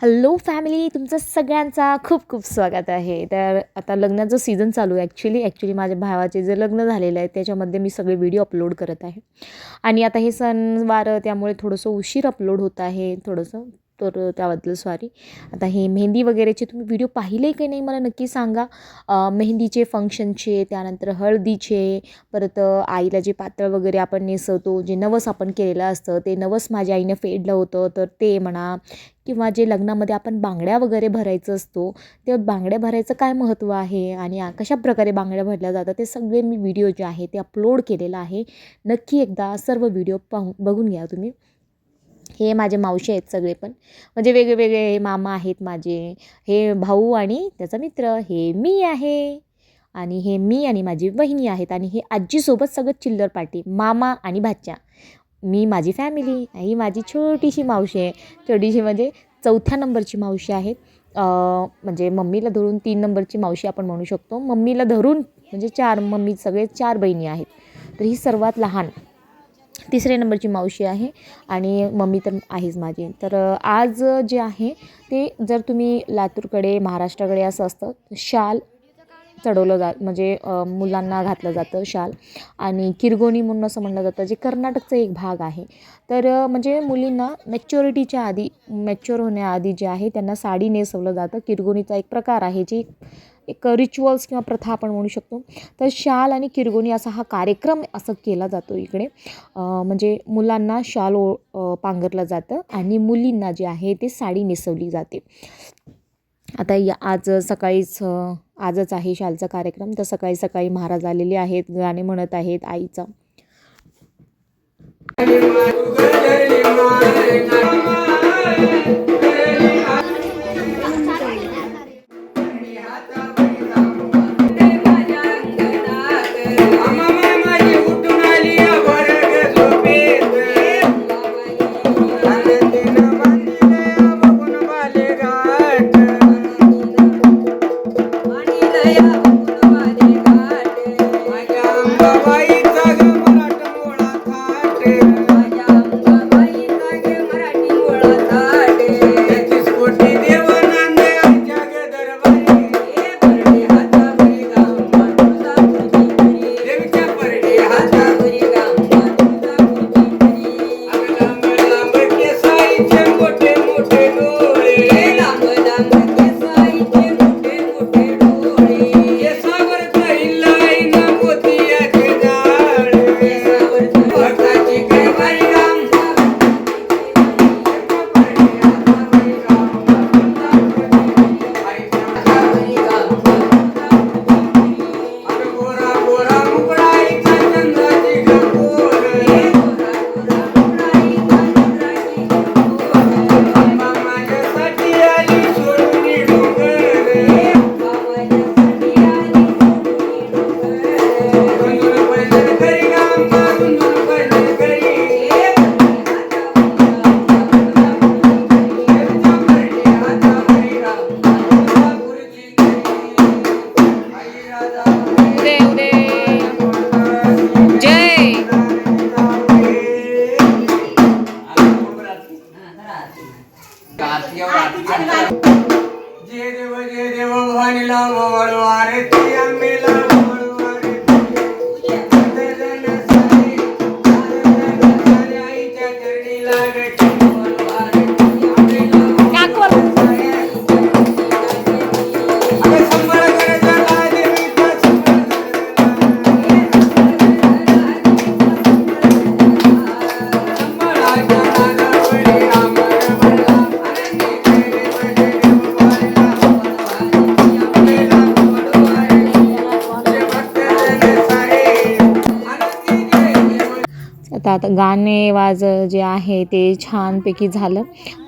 Hello family तुमचं सगळ्यांचा खूप खूप स्वागत आहे. तर आता लग्नाचं सीझन चालू आहे ॲक्च्युली ॲक्च्युली माझ्या भावाचे जे लग्न झालेलं आहे त्याच्यामध्ये मी सगळे व्हिडिओ अपलोड करत आहे. आणि आता हे सणवार त्यामुळे थोडंसं उशीर अपलोड होत आहे थोडंसं तर त्याबद्दल सॉरी आता हे मेहंदी वगैरेचे तुम्ही व्हिडिओ पाहिले की नाही मला नक्की सांगा. मेहंदीचे फंक्शनचे त्यानंतर हळदीचे परत आईला जे पातळ वगैरे आपण नेसवतो जे नवस आपण केलेलं असतं ते नवस माझ्या आईनं फेडलं होतं तर ते म्हणा किंवा जे लग्नामध्ये आपण बांगड्या वगैरे भरायचं असतो ते बांगड्या भरायचं काय महत्त्व आहे? आणि कशाप्रकारे कशा प्रकारे बांगड्या भरल्या जातात? ते सगळे मी व्हिडिओ जे आहे ते अपलोड केलेलं आहे. नक्की एकदा सर्व व्हिडिओ पाहून बघून घ्या तुम्ही. हे माझे मावशी आहेत सगळे पण. म्हणजे वेगळेवेगळे मामा आहेत माझे. हे भाऊ आणि त्याचा मित्र. हे मी आहे. आणि हे मी आणि माझी बहिणी आहेत. आणि हे आजीसोबत सगळं चिल्लर पार्टी. मामा आणि भाच्या. मी माझी फॅमिली ही माझी छोटीशी मावशी आहे. छोटीशी म्हणजे चौथ्या नंबरची मावशी आहेत. म्हणजे मम्मीला धरून तीन नंबरची मावशी आपण म्हणू शकतो. मम्मीला धरून म्हणजे चार मम्मी सगळे चार बहिणी आहेत. तर ही सर्वात लहान तिसऱ्या नंबरची मावशी आहे आणि मम्मी तर आहेच माझी. तर आज जे आहे ते जर तुम्ही लातूरकडे महाराष्ट्राकडे असं असतं शाल चढवलं जात म्हणजे मुलांना घातलं जातं शाल. आणि किरगोणी म्हणून असं म्हणलं जातं जे कर्नाटकचा एक भाग आहे. तर म्हणजे मुलींना मॅच्युरिटीच्या आधी मॅच्युअर होण्याआधी जे आहे त्यांना साडी नेसवलं जातं. किरगोणीचा एक प्रकार आहे जी एक रिच्युअल्स किंवा प्रथा आपण म्हणू शकतो. तर शाल आणि किरगोणी असा हा कार्यक्रम असं केला जातो इकडे. म्हणजे मुलांना शाल ओ पांघरलं जातं आणि मुलींना जे आहे ते साडी नेसवली जाते. आता या आज सकाळीच आजच आहे शालचा कार्यक्रम. तर सकाळी सकाळी महाराज आलेले आहेत गाणे म्हणत आहेत आईचा. म्हणतात गाणे वाज जे आहे ते छानपैकी झालं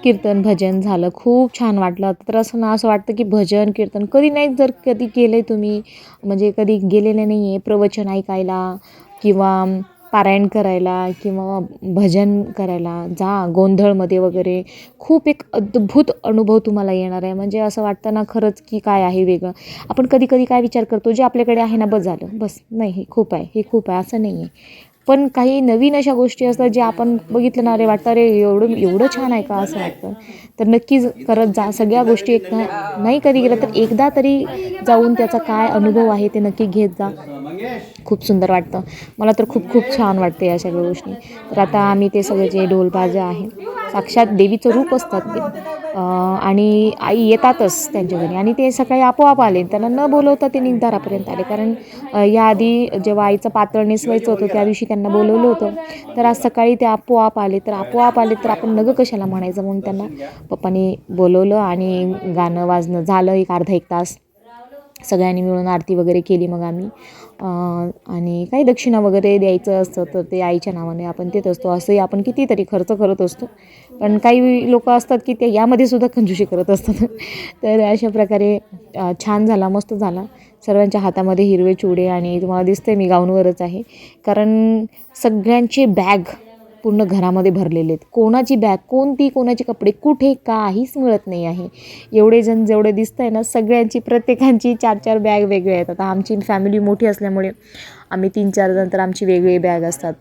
कीर्तन भजन झालं. खूप छान वाटलं तर असं ना असं वाटतं की भजन कीर्तन कधी नाही जर कधी केलं आहे तुम्ही म्हणजे कधी गेलेले नाही आहे प्रवचन ऐकायला किंवा पारायण करायला किंवा भजन करायला जा गोंधळमध्ये वगैरे खूप एक अद्भुत अनुभव तुम्हाला येणार आहे. म्हणजे असं वाटतं ना खरंच की काय आहे वेगळं. आपण कधी कधी काय विचार करतो जे आपल्याकडे आहे ना बस झालं. बस नाही हे खूप आहे हे खूप आहे असं नाही आहे पण काही नवीन अशा गोष्टी असतात जे आपण बघितलं ना अरे वाटतं अरे एवढं एवढं छान आहे का? असं वाटतं. तर नक्कीच करत जा. सगळ्या गोष्टी एकदा नाही कधी गेलं तर एकदा तरी जाऊन त्याचा काय अनुभव आहे ते नक्की घेत जा. खूप सुंदर वाटतं. मला तर खूप खूप छान वाटते या सगळ्या गोष्टी. तर आता आम्ही ते सगळे जे ढोलबाजा आहे साक्षात देवीचं रूप असतात ते. आणि आई येतातच त्यांच्या घरी. आणि ते सकाळी आपोआप आले. त्यांना न बोलवता ते निगदारापर्यंत आले. कारण याआधी जेव्हा आईचं पातळ नेसवायचं होतं त्या दिवशी त्यांना त्यांना बोलवलं होतं. तर आज सकाळी ते आपोआप आले. तर आपोआप आले तर आपण नगं कशाला म्हणायचं म्हणून त्यांना पप्पानी बोलवलं आणि गाणं वाजणं झालं एक अर्धा एक तास. सगळ्यांनी मिळून आरती वगैरे केली मग आम्ही. आणि काही दक्षिणा वगैरे द्यायचं असतं तर ते आईच्या नावाने आपण देत असतो. असंही आपण कितीतरी खर्च करत असतो. पण काही लोक असतात की ते यामध्ये सुद्धा कंजूशी करत असतात. तर अशा प्रकारे छान झाला मस्त झाला. सर्वांच्या हातामध्ये हिरवे चुडे आणि तुम्हाला दिसतंय मी गाऊनवरच आहे. कारण सगळ्यांचे बॅग पूर्ण घरामध्ये भरलेले आहेत. कोणाची बॅग कोणती कोणाचे कपडे कुठे काहीच मिळत नाही आहे. एवढे जण जेवढे दिसत आहे ना सगळ्यांची प्रत्येकांची चार चार बॅग वेगळे आहेत. आता आमची फॅमिली मोठी असल्यामुळे आम्ही तीन चार जण तर आमची वेगळी बॅग असतात.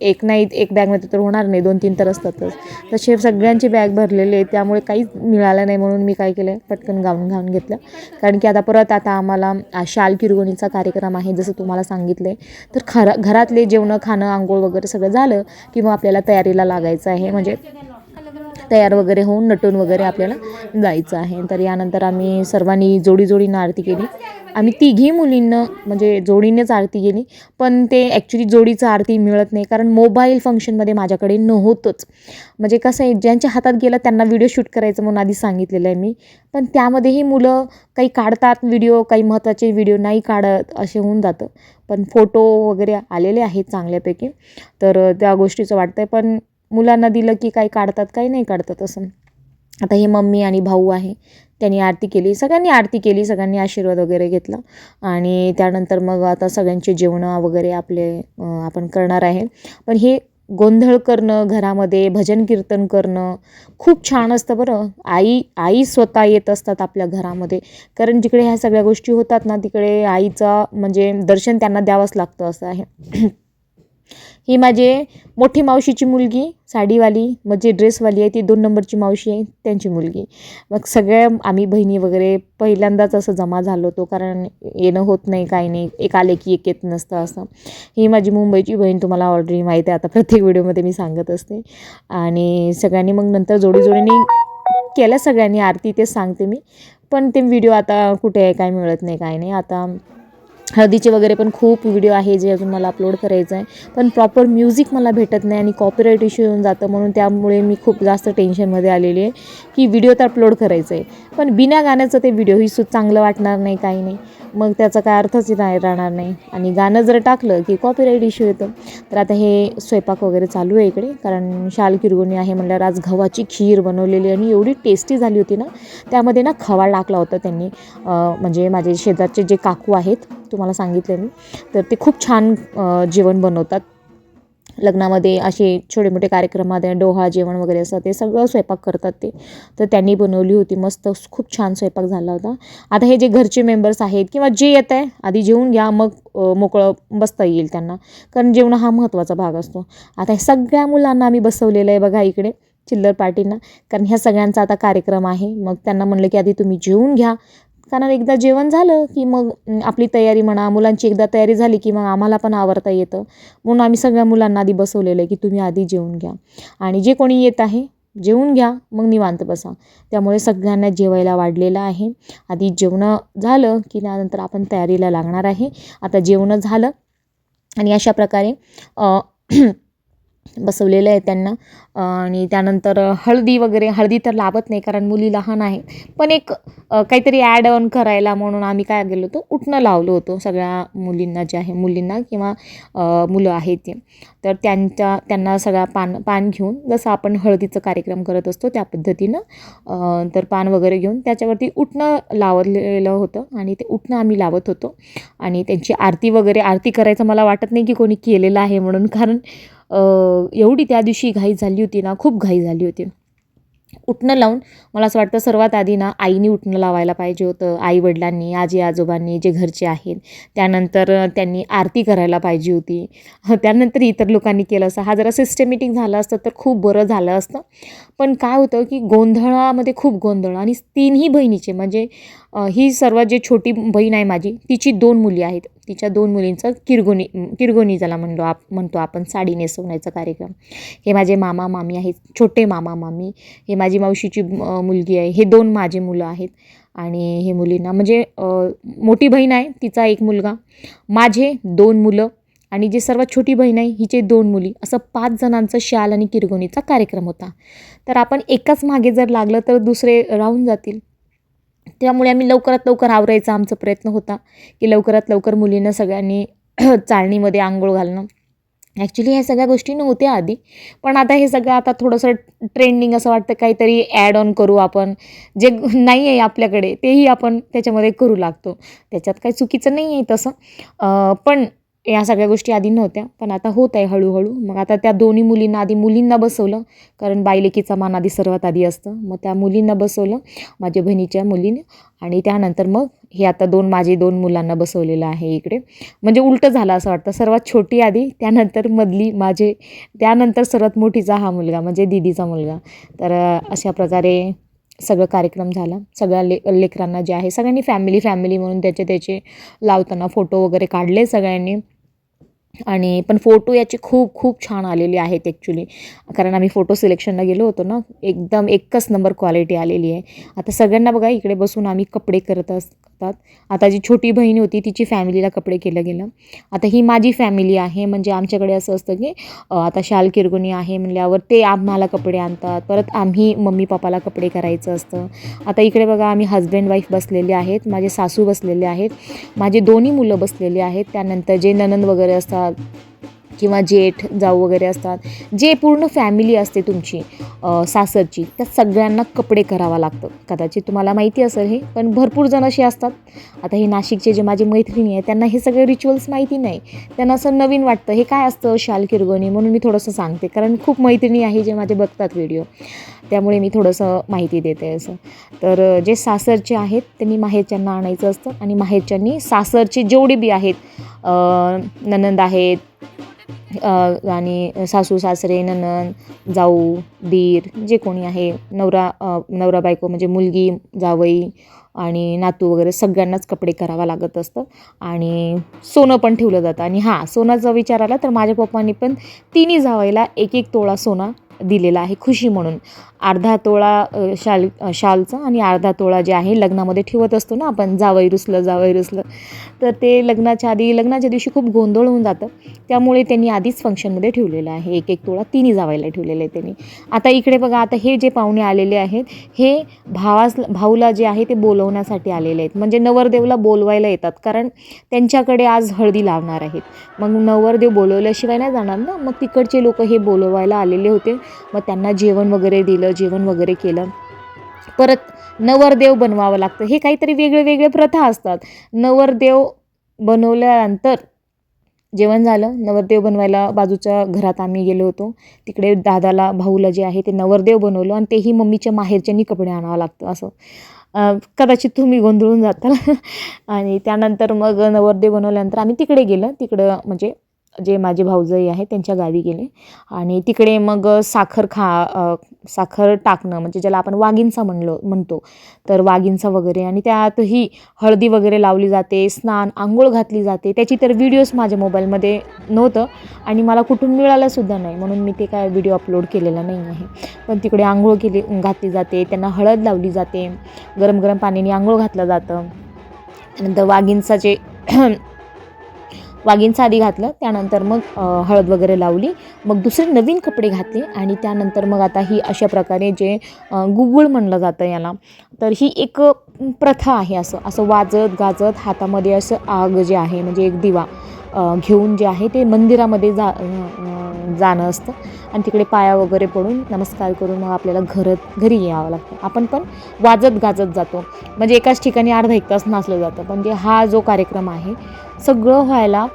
एक नाही एक बॅगमध्ये तर होणार नाही दोन तीन तर असतातच. तसे सगळ्यांची बॅग भरलेले आहे त्यामुळे काहीच मिळालं नाही म्हणून मी काय केलं पटकन गाऊन घाऊन घेतलं. कारण की आता परत आता आम्हाला शाल किरगोणीचा कार्यक्रम आहे जसं तुम्हाला सांगितलं आहे तर खरं घरातले जेवणं खाणं आंघोळ वगैरे सगळं झालं की मग आपल्याला तयारीला लागायचं आहे. म्हणजे तयार वगैरे होऊन नटून वगैरे आपल्याला जायचं आहे. तर यानंतर आम्ही सर्वांनी जोडी जोडीनं आरती केली. आम्ही तिघी मुलींनं म्हणजे जोडीनेच आरती केली. पण ते ॲक्च्युली जोडीचं आरती मिळत नाही कारण मोबाईल फंक्शनमध्ये माझ्याकडे नव्हतंच. म्हणजे कसं आहे ज्यांच्या हातात गेलं त्यांना व्हिडिओ शूट करायचं म्हणून आधी सांगितलेलं आहे मी. पण त्यामध्येही मुलं काही काढतात व्हिडिओ काही महत्त्वाचे व्हिडिओ नाही काढत असे होऊन जातं. पण फोटो वगैरे आलेले आहेत चांगल्यापैकी. तर त्या गोष्टीचं वाटतं आहे पण मुलांना दिलं की काही काढतात काही नाही काढतात असं. आता हे मम्मी आणि भाऊ आहे त्यांनी आरती केली सगळ्यांनी आरती केली सगळ्यांनी आशीर्वाद वगैरे घेतला. आणि त्यानंतर मग आता सगळ्यांचे जेवणं वगैरे आपले आपण करणार आहे. पण हे गोंधळ करणं घरामध्ये भजन कीर्तन करणं खूप छान असतं बरं. आई आई स्वतः येत असतात आपल्या घरामध्ये. कारण जिकडे ह्या सगळ्या गोष्टी होतात ना तिकडे आईचा म्हणजे दर्शन त्यांना द्यावंच लागतं असं आहे. ही माझी मोठी मावशीची मुलगी साडीवाली म्हणजे ड्रेसवाली आहे ती दोन नंबरची मावशी आहे त्यांची मुलगी. मग सगळ्या आम्ही बहिणी वगैरे पहिल्यांदाच असं जमा झालो होतो कारण येणं होत नाही काही नाही एक आले की एक येत नसतं असं. ही माझी मुंबईची बहीण तुम्हाला ऑलरेडी माहिती आहे आता प्रत्येक व्हिडिओमध्ये मी सांगत असते. आणि सगळ्यांनी मग नंतर जोडीजोडीने केल्या सगळ्यांनी आरती तेच सांगते मी. पण ते व्हिडिओ आता कुठे आहे काय मिळत नाही काय नाही. आता हळदीचे वगैरे पण खूप व्हिडिओ आहे जे अजून मला अपलोड करायचं आहे. पण प्रॉपर म्युझिक मला भेटत नाही आणि कॉपीराईट इश्यू येऊन जातं म्हणून त्यामुळे मी खूप जास्त टेन्शनमध्ये आलेली आहे की व्हिडिओ तर अपलोड करायचं आहे पण बिना गाण्याचं ते व्हिडिओही सु चांगलं वाटणार नाही काही नाही. मग त्याचा काय अर्थच नाही राहणार नाही. आणि गाणं जर टाकलं की कॉपीराईट इश्यू येतं तर आता हे स्वयंपाक वगैरे चालू आहे इकडे. कारण शाल किरगुणी आहे म्हणल्यावर आज गव्हाची खीर बनवलेली आणि एवढी टेस्टी झाली होती ना त्यामध्ये ना खवा टाकला होता त्यांनी. म्हणजे माझे शेजारचे जे काकू आहेत तुम्हाला सांगितले मी. तर ते खूप छान जेवण बनवतात. लग्नामध्ये असे छोटे मोठे कार्यक्रमामध्ये डोहा जेवण वगैरे असं ते सगळं स्वयंपाक करतात ते. तर त्यांनी बनवली होती मस्त खूप छान स्वयंपाक झाला होता. आता हे जे घरचे मेंबर्स आहेत किंवा जे येत आहे आधी जेवून घ्या मग मोकळं बसता येईल त्यांना. कारण जेवण हा महत्त्वाचा भाग असतो. आता हे सगळ्या मुलांना आम्ही बसवलेलं आहे बघा इकडे चिल्लर पार्टींना. कारण ह्या सगळ्यांचा आता कार्यक्रम आहे. मग त्यांना म्हणलं की आधी तुम्ही जेवून घ्या कारण एकदा जेवण झालं की मग आपली तयारी म्हणा मुलांची एकदा तयारी झाली की मग आम्हाला पण आवरता येतं. म्हणून आम्ही सगळ्या मुलांना आधी बसवलेलं आहे की तुम्ही आधी जेवून घ्या. आणि जे कोणी येत आहे जेवून घ्या मग निवांत बसा. त्यामुळे सगळ्यांना जेवायला वाढलेलं आहे. आधी जेवणं झालं की त्यानंतर आपण तयारीला लागणार आहे. आता जेवणं झालं आणि अशा प्रकारे बसवलेलं आहे त्यांना. आणि त्यानंतर हळदी वगैरे हळदी तर लावत नाही कारण मुली लहान आहे पण एक काहीतरी ॲड ऑन करायला म्हणून आम्ही काय गेलो होतो उठणं लावलं होतं सगळ्या मुलींना जे आहे मुलींना किंवा मुलं आहेत ते. तर त्यांच्या त्यांना सगळा पान पान घेऊन जसं आपण हळदीचं कार्यक्रम करत असतो त्या पद्धतीनं तर पान वगैरे घेऊन त्याच्यावरती उठणं लावलेलं होतं आणि ते उठणं आम्ही लावत होतो. आणि त्यांची आरती वगैरे आरती करायचं मला वाटत नाही की कोणी केलेलं आहे म्हणून कारण एवढी त्या दिवशी घाई झाली होती ना खूप घाई झाली होती. उठणं लावून मला असं वाटतं सर्वात आधी ना आईने उठणं लावायला पाहिजे होतं. आई वडिलांनी आजी आजोबांनी जे घरचे आहेत त्यानंतर त्यांनी आरती करायला पाहिजे होती. त्यानंतर इतर लोकांनी केलं असं हा जरा सिस्टमॅटिक झालं असतं तर खूप बरं झालं असतं. पण काय होतं की गोंधळामध्ये खूप गोंधळ आणि तीनही बहिणीचे म्हणजे ही सर्वात जे छोटी बहीण आहे माझी तिची दोन मुली आहेत. तिच्या दोन मुलींचं किरगोनी किरगोनी ज्याला म्हणलो आप म्हणतो आपण साडी नेसवण्याचा कार्यक्रम. हे माझे मामा मामी आहेत छोटे मामा मामी. हे माझी मावशीची मुलगी आहे. हे दोन माझे मुलं आहेत. आणि हे मुलींना म्हणजे मोठी बहीण आहे तिचा एक मुलगा. माझे दोन मुलं आणि जे सर्वात छोटी बहीण आहे हिचे दोन मुली. असं पाच जणांचं शाल आणि किरगोणीचा कार्यक्रम होता. तर आपण एकाच मागे जर लागलं तर दुसरे राहून जातील. त्यामुळे आम्ही लवकरात लवकर आवरायचा आमचा प्रयत्न होता की लवकरात लवकर मुलींना सगळ्यांनी चाळणीमध्ये आंघोळ घालणं. ॲक्च्युली ह्या सगळ्या गोष्टी नव्हत्या आधी पण आता हे सगळं आता थोडंसं ट्रेंडिंग असं वाटतं काहीतरी ॲड ऑन करू आपण. जे नाही आहे आपल्याकडे तेही आपण त्याच्यामध्ये करू लागतो. त्याच्यात काही चुकीचं नाही आहे तसं पण या सगळ्या गोष्टी आधी नव्हत्या पण आता होत आहे हळूहळू. मग आता त्या दोन्ही मुलींना आधी मुलींना बसवलं कारण बायलेकीचा मान आधी सर्वात आधी असतं. मग त्या मुलींना बसवलं माझ्या बहिणीच्या मुलीने. आणि त्यानंतर मग हे आता दोन माझे दोन मुलांना बसवलेलं आहे इकडे. म्हणजे उलटं झालं असं वाटतं. सर्वात छोटी आधी त्यानंतर मधली माझे त्यानंतर सर्वात मोठीचा हा मुलगा म्हणजे दिदीचा मुलगा. तर अशा प्रकारे सगळं कार्यक्रम झाला. सगळ्या ले लेकरांना जे आहे सगळ्यांनी फॅमिली फॅमिली म्हणून त्याचे त्याचे लावताना फोटो वगैरे काढले सगळ्यांनी. आणि पण फोटो याचे खूप खूप छान आलेले आहेत ॲक्च्युली कारण आम्ही फोटो सिलेक्शनला गेलो होतो ना एकदम एकच नंबर क्वालिटी आलेली आहे. आता सगळ्यांना बघा इकडे बसून आम्ही कपडे करत असतात आता जी छोटी बहीण होती तिची फॅमिलीला कपडे केलं गेलं. आता ही माझी फॅमिली आहे म्हणजे आमच्याकडे असं असतं की आता शाल किरगुणी आहे म्हणल्यावर ते आम्हाला कपडे आणतात. परत आम्ही मम्मी पप्पाला कपडे करायचं असतं. आता इकडे बघा आम्ही हजबंड वाईफ बसलेले आहेत माझे सासू बसलेले आहेत माझे दोन्ही मुलं बसलेले आहेत. त्यानंतर जे ननंद वगैरे असतात किंवा जेठ जाऊ वगैरे असतात. जे पूर्ण फॅमिली असते तुमची सासरची त्या सगळ्यांना कपडे करावं लागतं. कदाचित तुम्हाला माहिती असेल हे पण भरपूर जण असे असतात. आता हे नाशिकचे जे माझे मैत्रिणी आहे त्यांना हे सगळे रिच्युअल्स माहिती नाही. त्यांना असं नवीन वाटतं हे काय असतं शाल किरगोणी? म्हणून मी थोडंसं सांगते. कारण खूप मैत्रिणी आहे जे माझे बघतात व्हिडिओ त्यामुळे मी थोडंसं माहिती देते असं. तर जे सासरचे आहेत त्यांनी माहेरच्यांना आणायचं असतं. आणि माहेरच्यांनी सासरचे जेवढे बी आहेत ननंद आहेत आणि सासू सासरे ननंद जाऊ दीर जे कोणी आहे नवरा नवरा बायको म्हणजे मुलगी जावई आणि नातू वगैरे सगळ्यांनाच कपडे करावं लागत असतं. आणि सोनं पण ठेवलं जातं. आणि हां सोनाचा विचार आला तर माझ्या पप्पांनी पण तिन्ही जावईला एक एक तोळा सोना दिलेला आहे खुशी म्हणून. अर्धा तोळा शाल शालचा आणि अर्धा तोळा जे आहे लग्नामध्ये ठेवत असतो ना आपण जावई रुसलं जावई रुसलं. तर ते लग्नाच्या आधी लग्नाच्या दिवशी खूप गोंधळ होऊन जातं. त्यामुळे त्यांनी आधीच फंक्शनमध्ये ठेवलेलं आहे. एक एक तोळा तिन्ही जावायला ठेवलेलं आहे त्यांनी. आता इकडे बघा आता हे जे पाहुणे आलेले आहेत हे भावास भाऊला जे आहे ते बोलवण्यासाठी आलेले आहेत. म्हणजे नवरदेवला बोलवायला येतात कारण त्यांच्याकडे आज हळदी लावणार आहेत. मग नवरदेव बोलवल्याशिवाय नाही जाणार ना? मग तिकडचे लोक हे बोलवायला आलेले होते. मग त्यांना जेवण वगैरे दिलं जेवण वगैरे केलं. परत नवरदेव बनवावं लागतं. हे काहीतरी वेगळे वेगळे प्रथा असतात. नवरदेव बनवल्यानंतर जेवण झालं. नवरदेव बनवायला बाजूच्या घरात आम्ही गेलो होतो. तिकडे दादाला भाऊला जे आहे ते नवरदेव बनवलं आणि तेही मम्मीच्या माहेरच्यानी कपडे आणावं लागतं असं. कदाचित तुम्ही गोंधळून जाताल. आणि त्यानंतर मग नवरदेव बनवल्यानंतर आम्ही तिकडे गेलं. तिकडं म्हणजे जे माझे भाऊजाई आहे त्यांच्या गावी गेले. आणि तिकडे मग साखर खा साखर टाकणं म्हणजे ज्याला आपण वाघिंचा म्हणलो म्हणतो. तर वाघिंचा वगैरे आणि त्यातही हळदी वगैरे लावली जाते स्नान आंघोळ घातली जाते. त्याची तर व्हिडिओज माझ्या मोबाईलमध्ये नव्हतं. आणि मला कुठून मिळालंसुद्धा नाही. म्हणून मी ते काय व्हिडिओ अपलोड केलेला नाही आहे. पण तिकडे आंघोळ केली घातली जाते. त्यांना हळद लावली जाते. गरम गरम पाण्याने आंघोळ घातलं जातं. नंतर वाघिंचाचे वाघिंचा आधी घातलं त्यानंतर मग हळद वगैरे लावली. मग दुसरे नवीन कपडे घातले आणि त्यानंतर मग आता ही अशा प्रकारे जे गुगुळ म्हणलं जातं याला तर ही एक प्रथा आहे असं. असं वाजत गाजत हातामध्ये असं आग जे आहे म्हणजे एक दिवा घेऊन जे आहे ते मंदिरामध्ये जा जाणं असतं. आणि तिकडे पाया वगैरे पडून नमस्कार करून मग आपल्याला घरत घरी यावं लागतं. आपण पण वाजत गाजत जातो. म्हणजे एकाच ठिकाणी अर्धा एक तास नाचलं जातं. म्हणजे हा जो कार्यक्रम आहे सगळं व्हायला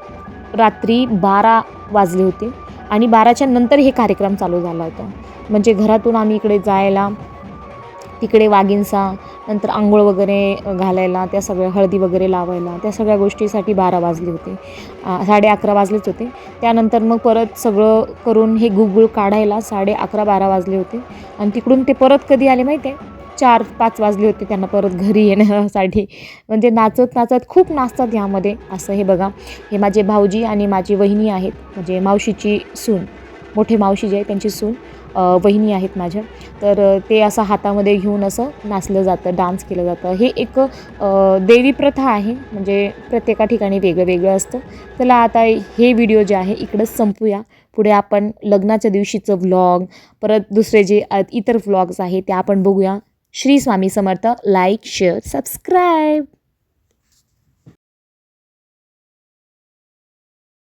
रात्री बारा वाजले होते. आणि बाराच्या नंतर हे कार्यक्रम चालू झाला होता. म्हणजे घरातून आम्ही इकडे जायला तिकडे वाघिंसा नंतर आंघोळ वगैरे घालायला त्या सगळ्या हळदी वगैरे लावायला त्या सगळ्या गोष्टीसाठी बारा वाजले होते. साडे अकरा वाजलेच होते. त्यानंतर मग परत सगळं करून हे गुगुळ काढायला साडे अकरा बारा वाजले होते. आणि तिकडून ते परत कधी आले माहिती आहे? चार पाच वाजले होते त्यांना परत घरी येण्यासाठी. म्हणजे नाचत नाचत खूप नाचतात ह्यामध्ये. असं हे बघा. हे माझे भाऊजी आणि माझी वहिनी आहेत. म्हणजे मावशीची सून. मोठे मावशी जे आहे त्यांची सून वहिनी आहेत माझ्या. तर ते असं हातामध्ये घेऊन असं नाचलं जातं डान्स केलं जातं. हे एक देवी प्रथा आहे. म्हणजे प्रत्येका ठिकाणी वेगळं वेगळं असतं. चला आता हे व्हिडिओ जे आहे इकडंच संपूया. पुढे आपण लग्नाच्या दिवशीचं व्लॉग परत दुसरे जे इतर व्लॉग्स आहेत ते आपण बघूया. Shri Swami Samarth like share subscribe.